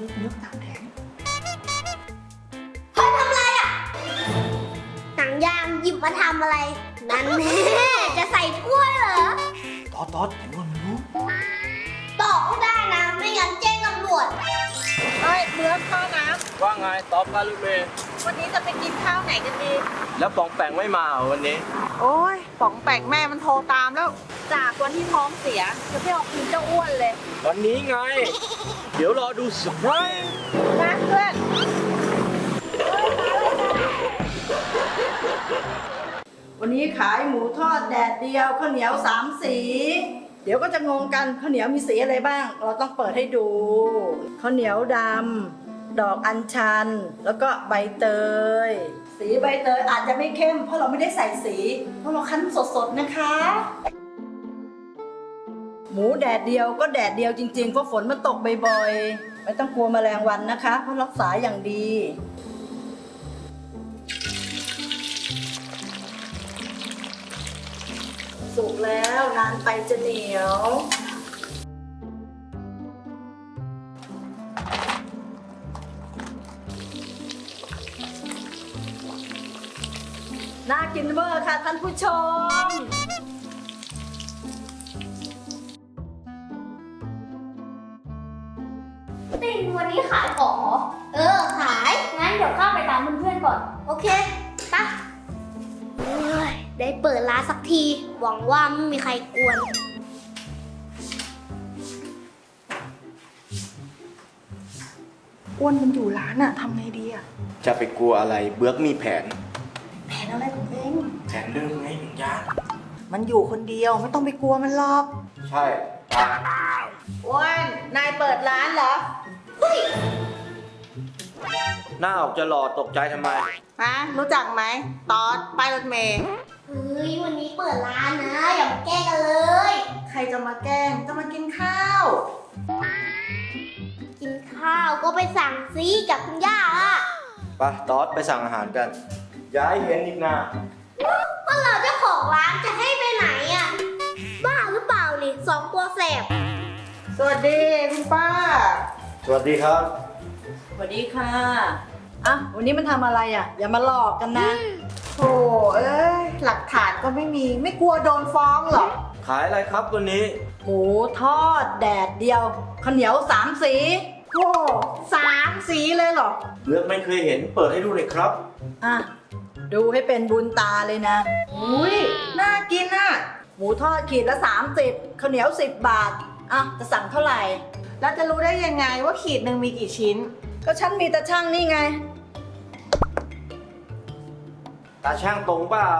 ยกยกตามแผนเฮ้ยทำอะไรอะ หนังยางหยิบมาทำอะไร นั่นแน่จะใส่กล้วยเหรอตอดตอดไอ้อ้วนมันรู้ตอบไม่ได้นะ ไม่งั้นแจ้งตำรวจ เฮ้ยเบื่อข้าวน้ว่าไงตอบกันลูกเมย์ำวันนี้จะไปกินข้าวไหนกันดี แล้วปองแปงไม่มาเหรอวันนี้ โอ้ยป๋องแปลกแม่มันโทรตามแล้ว จากวันที่ท้องเสียจะไม่เอาคืนเจ้าอ้วนเลยวันนี้ไง เดี๋ยวรอดูเซอร์ไพรส์นะเพื่อนวันนี้ขายหมูทอดแดดเดียวข้าวเหนียวสามสี เดี๋ยวก็จะงงกันข้าวเหนียวมีสีอะไรบ้าง เราต้องเปิดให้ดูข้าวเหนียวดำดอกอัญชัน แล้วก็ใบเตย สีใบเตยอาจจะไม่เข้ม เพราะเราไม่ได้ใส่สี เพราะเราคั้นสดๆนะคะ หมูแดดเดียวก็แดดเดียวจริงๆเพราะฝนมันตกบ่อยๆไม่ต้องกลัวแมลงวันนะคะ เพราะรักษาอย่างดี สุกแล้วนานไปจะเหนียว น่ากินเวอร์ค่ะท่านผู้ชม ติงวันนี้ขายของเหรอ เออ ขาย งั้นเดี๋ยวเข้าไปตามเพื่อนๆก่อน โอเค ได้เปิดร้านสักที หวังว่าไม่มีใครกวน อ้วนมันอยู่ร้านอะทำไงดีอะจะไปกลัวอะไรเบือกมีแผน แผนอะไรของเอง แผนเรื่องไงหนึ่งยางมันอยู่คนเดียวไม่ต้องไปกลัวมันหรอก ใช่ตาอ้วน นายเปิดร้านเหรอหน้าออกจะหล่อตกใจทำไม ฮะรู้จักไหมตอดป้ายรถเมย์ เฮ้ยวันนี้เปิดร้านนะ อย่ามาแกล้งกันเลย ใครจะมาแกล้งจะมากินข้าว กินข้าวก็ไปสั่งซีจากคุณย่าอะไปตอดไปสั่งอาหารกันย้ายเห็นอีกนะว่าเราเจ้าของร้านจะให้ไปไหนอะบ้าหรือเปล่านี่สองตัวแสบสวัสดีคุณป้า สวัสดีครับ สวัสดีค่ะอะวันนี้มันทำอะไรอะ อย่ามาหลอกกันนะ โธ่เอ้ยหลักฐานก็ไม่มีไม่กลัวโดนฟ้องเหรอ ขายอะไรครับวันนี้ หมูทอดแดดเดียวข้าวเหนียวสามสี โอ้สามสีเลยเหรอเบือกไม่เคยเห็นเปิดให้ดูเลยครับ อะ ดูให้เป็นบุญตาเลยนะ อุ้ยน่ากินอะ หมูทอดขีดละสามสิบข้าวเหนียวสิบบาท อะ จะสั่งเท่าไหร่ แล้วจะรู้ได้ยังไงว่าขีดหนึ่งมีกี่ชิ้น ก็ฉันมีตาช่างนี่ไง ตาช่างตรงเปล่า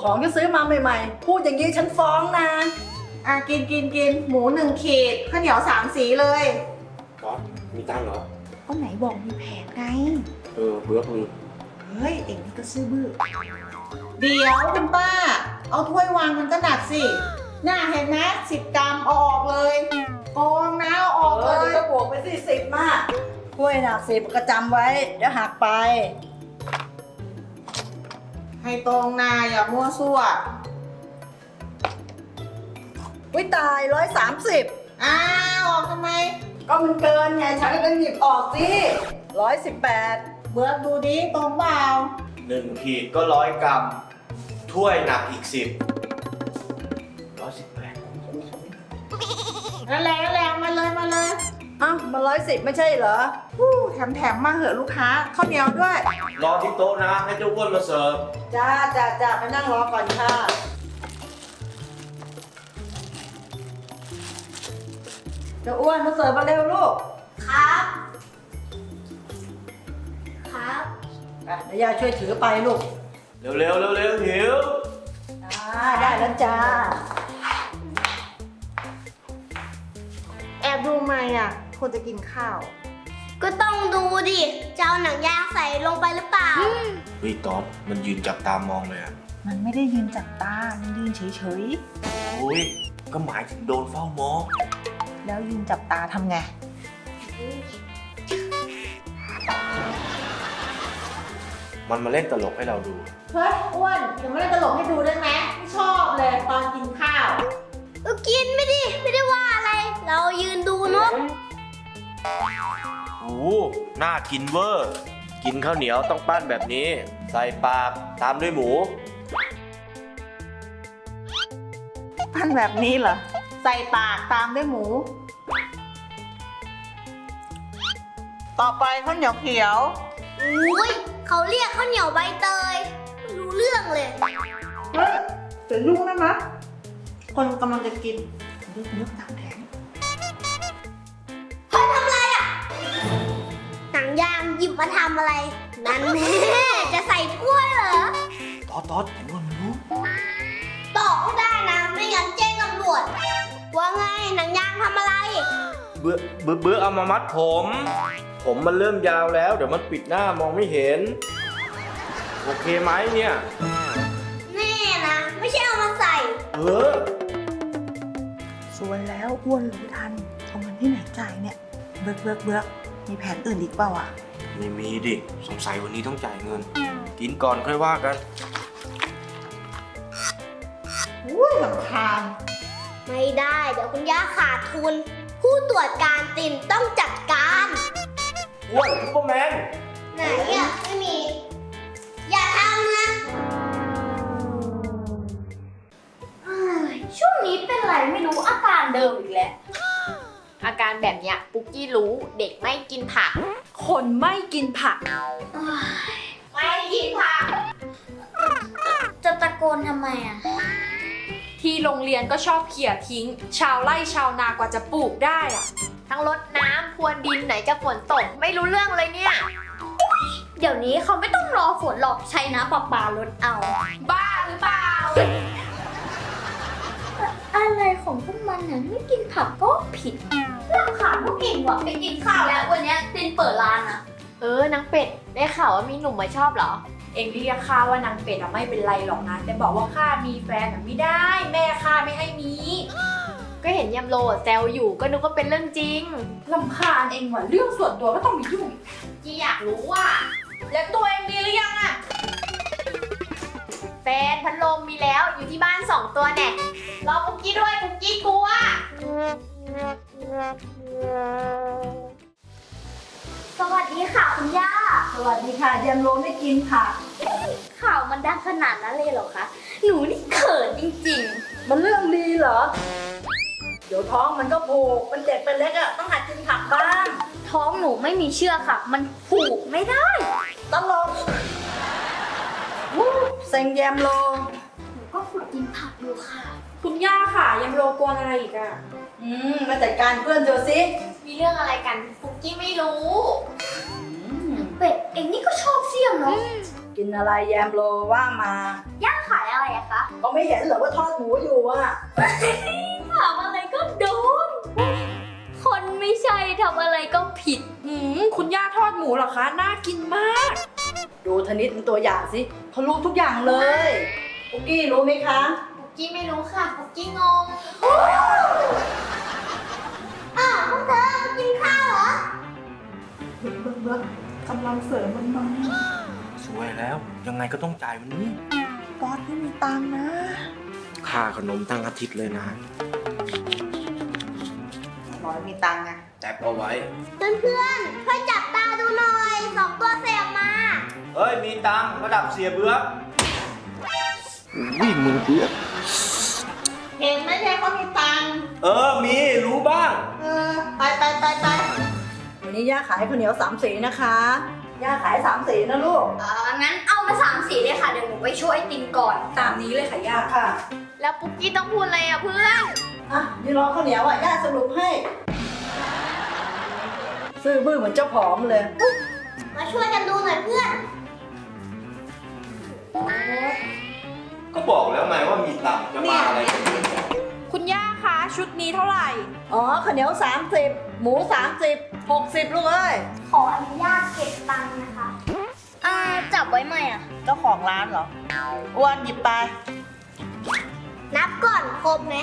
ของที่ซื้อมาใหม่ๆ พูดอย่างนี้ฉันฟ้องนะ อะกินกินกินหมูหนึ่งขีดข้าวเหนียวสามสีเลยตอดมีตังค์เหรอ ก็ไหนบอกมีแผนไง เออเบือกลืมเฮ้ย เอ็งนี่ก็ซื่อบื้อ เดี๋ยวคุณป้า เอาถ้วยวางมันก็หนักสิ น่าเห็นไหมสิบกรัมเอาออกเลยโกงนะเอาออกเอเลอเดี๋ย ยวก็บวกไปสี่สิบมากถ้วยหนักสิบก็จำไว้ เดี๋ยวหักไป ให้ตรงนาอย่ามั่วซั่ว วิตายร้อยสามสิบอ้าวออกทำไม ก็มันเกินไงฉันก็ต้องหยิบออกสิร้อยสิบแปดเบิร์ดดูดิตรงเปล่าหนึ่งขีดก็ร้อยกรัม ถ้วยหนักอีกสิบร้อยสิบแปดนั่นแหละนั่นแหละมาเลยมาเลยอ้าวมันร้อยสิบไม่ใช่เหรอฮู้ แถมแถมมาเหอะลูกค้าข้าวเหนียวด้วย รอที่โต๊ะนะ ให้เจ้าอ้วนมาเสิร์ฟ จ้าจ้าจ้าไปนั่งรอก่อนค่ะเดี๋ยวอ้วนมาเสิร์ฟมาเร็วลูกครับ ครับอะเดี๋ยวยายช่วยถือไปลูกเร็วเร็วเร็วเร็วหิว อ่าได้แล้วจ้า แอบดูไหมอะคนจะกินข้าว ก็ต้องดูดิจะเอาหนังยางใส่ลงไปหรือเปล่า เฮ้ยตอดมันยืนจับตามองเลยอะมันไม่ได้ยืนจับตา มันยืนเฉยโอ้ยก็หมายถึงโดนเฝ้ามองๆ แล้วยืนจับตาทำไง มันมาเล่นตลกให้เราดู เฮ้ยอ้วนเดี๋ยวไม่ได้ตลกให้ดูได้ไหมไม่ชอบเลยตอนกินข้าว ก็กินไม่ดิไม่ได้ว่าอะไร เรายืนดูเนอะ โอ้โหน่ากินเวอร์ กินข้าวเหนียวต้องปั้นแบบนี้ ใส่ปากตามด้วยหมูพันแบบนี้เหรอ ใส่ปากตามด้วยหมู ต่อไปข้าวเหนียวเขียว อุ้ยเขาเรียกข้าวเหนียวใบเตย ไม่รู้เรื่องเลย เฮ้ยเดี๋ยวยุ่งนะมะคนกำลังจะกินเลือกเลือกตามแผางหยิบมาทำอะไร นั่นแน่จะใส่กล้วยเหรอตอดตอดไอ้นวลมันรู้ตอบไม่ได้นะ ไม่งั้นแจ้งตำรวจ ว่าไงหนังยางทำอะไร เบื่อเบื่อเบื่อเอามามัดผม ผมมันเริ่มยาวแล้ว เดี๋ยวมันปิดหน้ามองไม่เห็น โอเคไหมเนี่ย แน่นะ ไม่ใช่เอามาใส่ เออ สวยแล้วอ้วนรู้ทันเอาเงินที่ไหนจ่ายเนี่ย เบิกเบิกเบิกมีแผนอื่นอีกเปล่าอะ ไม่มีดิ สงสัยวันนี้ต้องจ่ายเงิน กินก่อนค่อยว่ากันอุ้ยลำคาญไม่ได้ เดี๋ยวคุณย่าขาดทุน ผู้ตรวจการตินต้องจัดการ อ้วนซุปเปอร์แมน ไหนอะไม่มี อย่าทำนะเอ้ยช่วงนี้เป็นไรไม่รู้อาการเดิมอีกแล้ว อาการแบบเนี้ยปุกกี้รู้เด็กไม่กินผัก คนไม่กินผัก ไม่กินผัก จะตะโกนทำไมอะ ที่โรงเรียนก็ชอบเขี่ยทิ้ง ชาวไร่ชาวนากว่าจะปลูกได้อะทั้งรดน้ำพรวนดินไหนจะฝนตก ไม่รู้เรื่องเลยเนี่ย เดี๋ยวนี้เขาไม่ต้องรอฝนหรอกใช้น้ำประปาลดเอา บ้าหรือเปล่า อะไรของพวกมันน่ะไม่กินผักก็ผิดร่างขาดพวกเก่งว่ะไปกินข้าวแล้ววันเนี้ยตินเปิดร้าน อะเออนางเป็ดได้ข่าวว่ามีหนุ่มมาชอบเหรอ เองเรียกข้าว่านางเป็ดอะไม่เป็นไรหรอกนะ แต่บอกว่าข้ามีแฟนอะไม่ได้ แม่ข้าไม่ให้มีก็เห็นยำโลแซวอยู่ก็นึกว่าเป็นเรื่องจริง ลำคาญเองว่ะเรื่องส่วนตัวก็ต้องมียุ่งกี้อยากรู้ว่า แล้วตัวเองมีหรือยังอะแฟนพัดลมมีแล้วอยู่ที่บ้านสองตัวแน่รอปุกกี้ด้วยปุกกี้กลัวส วัสดีค่ะคุณย่า สวัสดีค่ะเยมโรไม่กินผักข่าวมันดังขนาดนั้นเลยเหรอคะ หนูนี่เขินจริงมันเรื่องดีเหรอ เดี๋ยวท้องมันก็ผูกเป็นเด็กเป็นเล็กอะต้องหัดกินผักบ้าง ๆ ท้องหนูไม่มีเชือกค่ะ มันผูกไม่ได้ ตลกวู้เซ็งแยมโล หนูก็ฝึกกินผักอยู่ค่ะ คุณย่าค่ะยังโลกวนอะไรอีกอะอืม มาจัดการเพื่อนเธอสิ มีเรื่องอะไรกันปุกกี้ไม่รู้ เป็ดเองนี่ก็ชอบเสี่ยมเนาะกินอะไรแยมโลว่ามาย่าขายอะไรอะคะก็ไม่เห็นเหรอว่าทอดหมูอยู่อะถามอะไรก็โดน คนไม่ใช่ทำอะไรก็ผิด อืมคุณย่าทอดหมูเหรอคะ น่ากินมาก ดูธนิดเป็นตัวอย่างสิเขารู้ทุกอย่างเลยปุกกี้รู้ไหมคะ ปุกกี้ไม่รู้ค่ะ ปุกกี้งงอ้าวพวกเธอมากินข้าวเหรอเบิ กเบิกเบิกกำลังเสริมมันมาสวยแล้ว ยังไงก็ต้องจ่ายวันนี้บอสไม่มีตังค์นะ ค่าขนมตั้งอาทิตย์เลยนะบอสมีตังค์ไงแต่เอาไว้ เพื่อนๆช่วยจับตาดูหน่อยสองตัวเสียบมา เฮ้ย มีตังค์ระดับเสียเบือกวิ่งมึงเบือกเห็นไหมใช่เขามีตังค์เออ มีรู้บ้าง เอ นนี้ย่าขายข้าวเหนียวสามสีนะคะ ย่าขายสามสีนะลูก เอองั้นเอามาสามสีเลยค่ะ เดี๋ยวหนูไปช่วยตินก่อน ตามนี้เลยค่ะย่าค่ะ แล้วปุกกี้ต้องพูดอะไรอะเพื่อนอะยืนรอข้าวเหนียวอะย่าสรุปให้ ซื้อบื้อเหมือนเจ้าของเลย มาช่วยกันดูหน่อยเพื่อน ก็บอกแล้วไงว่ามีตังค์จะมาอะไร ชุดนี้เท่าไหร่ อ๋อข้าวเหนียว 30 หมู 30 60 ลูกเอ้ย ขออนุญาตเก็บตังค์นะคะ อ่า จับไว้ไหมอะ เจ้าของร้านเหรอ อ้วนหยิบไป นับก่อนครบไหม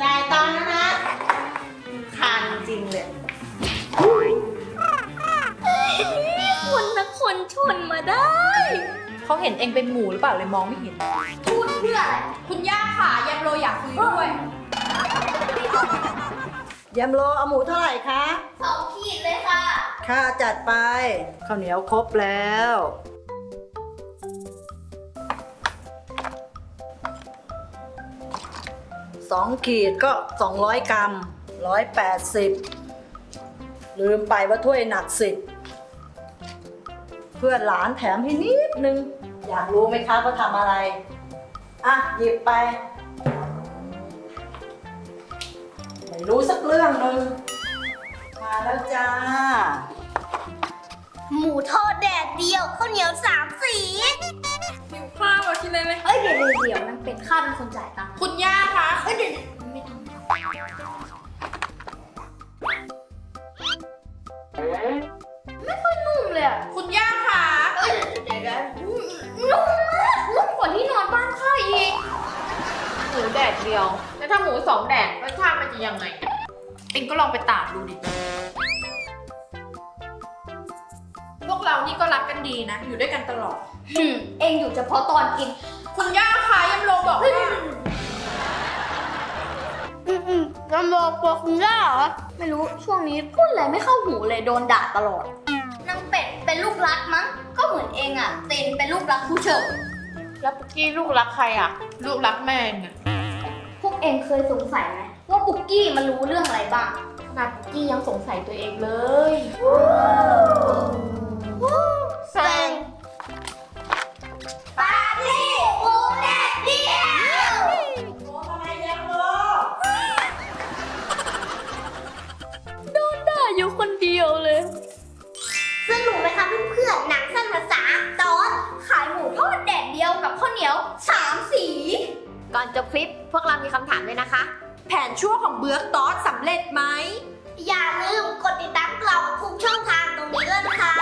จ่ายตังค์นะนะคานจริงเลย คนนะคนชนมาได้ เขาเห็นเองเป็นหมูหรือเปล่าเลยมองไม่เห็น พูดเพื่ออะไรคุณย่าค่ะยังโลอยากคุยด้วยยำโลเอาหมูเท่าไหร่คะ สองขีดเลยค่ะ ค่ะจัดไปข้าวเหนียวครบแล้ว สองขีดก็ 200 กรัม 180 ลืมไปว่าถ้วยหนักสิบเพื่อนหลานแถมให้นิดนึง อยากรู้ไหมคะว่าทำอะไร อะ หยิบไป ไม่รู้สักเรื่องหนึ่งมาแล้วจ้า หมูทอดแดดเดียวข้าวเหนียวสามสีหิวข้าวอะกินเลยไหมเอ้ยเดี๋ยวเดี๋ยวเดี๋ยวมันเป็นข้าเป็นคนจ่ายตังค์คุณย่าคะเอ้ยเดี๋ยวเดี๋ยวไม่ต้อง ดดเดียว แล้วถ้าหมูสองแดดรสชาติมันจะยังไงอะเองก็ลองไปตากดูดิ พวกเรานี่ก็รักกันดีนะ อยู่ด้วยกันตลอด หืมเองอยู่เฉพาะตอนกิน คุณย่าคะยำโลบอกว่าอืมอืมลำบอกตัวคุณย่าเหรอ ไม่รู้ช่วงนี้พูดอะไรไม่เข้าหูเลยโดนด่าตลอด นางเป็ดเป็นลูกรักมั้ง ก็เหมือนเองอะเต็นเป็นลูกรักผู้เชิญแล้วปุกกี้ลูกรักใครอะ ลูกรักแม่ไงพวก เองเคยสงสัยไหมว่าปุกกี้มันรู้เรื่องอะไรบ้างขนาดปุกกี้ยังสงสัยตัวเองเลยแซงปาร์ตี้หมูแดดเดียวด่าอยู่คนเดียวเลย สนุกไหมคะเพื่อนๆหนังสั้นภาษาตอน ขายหมูทอดแดดเดียวกับข้าวเหนียวสามสี ก่อนจบคลิป พวกเรามีคำถามด้วยนะคะ แผนชั่วของเบือกตอสสำเร็จไหม อย่าลืมกดติดตามเราทุกช่องทางตรงนี้ด้วยนะคะ